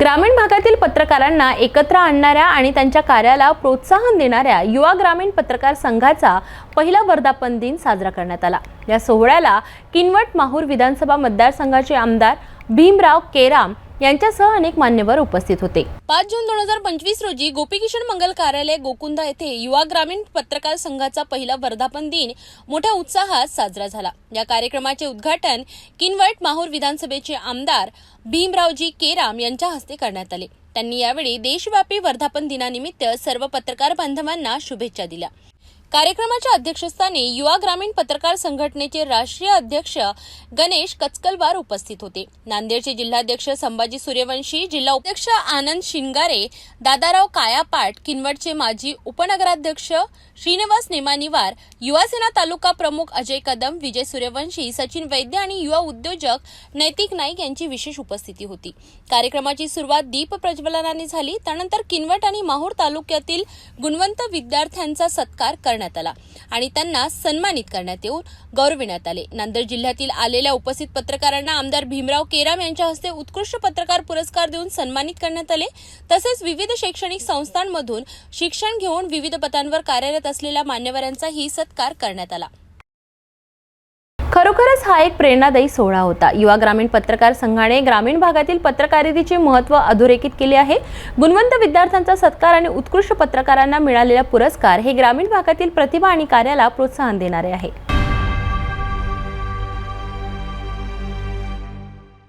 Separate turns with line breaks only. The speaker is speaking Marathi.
ग्रामीण भागातील पत्रकारांना एकत्र आणणाऱ्या आणि त्यांच्या कार्याला प्रोत्साहन देणाऱ्या युवा ग्रामीण पत्रकार संघाचा पहिला वर्धापन दिन साजरा करण्यात आला. या सोहळ्याला किनवट माहूर विधानसभा मतदारसंघाचे आमदार भीमराव केराम यांच्यासह अनेक मान्यवर उपस्थित होते. पाच जून दोन हजार पंचवीस रोजी गोपीकिशन मंगल कार्यालय गोकुंदा येथे युवा ग्रामीण पत्रकार संघाचा पहिला वर्धापन दिन मोठ्या उत्साहात साजरा झाला. या कार्यक्रमाचे उद्घाटन किनवट माहूर विधानसभेचे आमदार भीमरावजी केराम यांच्या हस्ते करण्यात आले. त्यांनी यावेळी देशव्यापी वर्धापन दिनानिमित्त सर्व पत्रकार बांधवांना शुभेच्छा दिल्या. कार्यक्रमाच्या अध्यक्षस्थानी युवा ग्रामीण पत्रकार संघटनेचे राष्ट्रीय अध्यक्ष गणेश कचकलवार उपस्थित होते. नांदेडचे जिल्हाध्यक्ष संभाजी सूर्यवंशी जिल्हा उपाध्यक्ष आनंद शिंगारे दादाराव कायापाट किनवटचे माजी उपनगराध्यक्ष श्रीनिवास नेमानिवार युवासेना तालुका प्रमुख अजय कदम विजय सूर्यवंशी सचिन वैद्य आणि युवा उद्योजक नैतिक नाईक यांची विशेष उपस्थिती होती. कार्यक्रमाची सुरुवात दीप प्रज्वलनाने झाली. त्यानंतर किनवट आणि माहूर तालुक्यातील गुणवंत विद्यार्थ्यांचा सत्कार करण्यात आला. आणि त्यांना सन्मानित करण्यात येऊन गौरविण्यात आले. नांदेड जिल्ह्यातील आलेल्या उपस्थित पत्रकारांना आमदार भीमराव केराम यांच्या हस्ते उत्कृष्ट पत्रकार पुरस्कार देऊन सन्मानित करण्यात आले. तसेच विविध शैक्षणिक संस्थांमधून शिक्षण घेऊन विविध पदांवर कार्यरत असलेल्या मान्यवरांचाही सत्कार करण्यात आला. खरोखरच हा एक प्रेरणादायी सोहळा होता. युवा ग्रामीण पत्रकार संघाने ग्रामीण भागातील पत्रकारितेचे महत्त्व अधोरेखित केले आहे. गुणवंत विद्यार्थ्यांचा सत्कार आणि उत्कृष्ट पत्रकारांना मिळालेला पुरस्कार हे ग्रामीण भागातील प्रतिभा आणि कार्याला प्रोत्साहन देणारे आहे.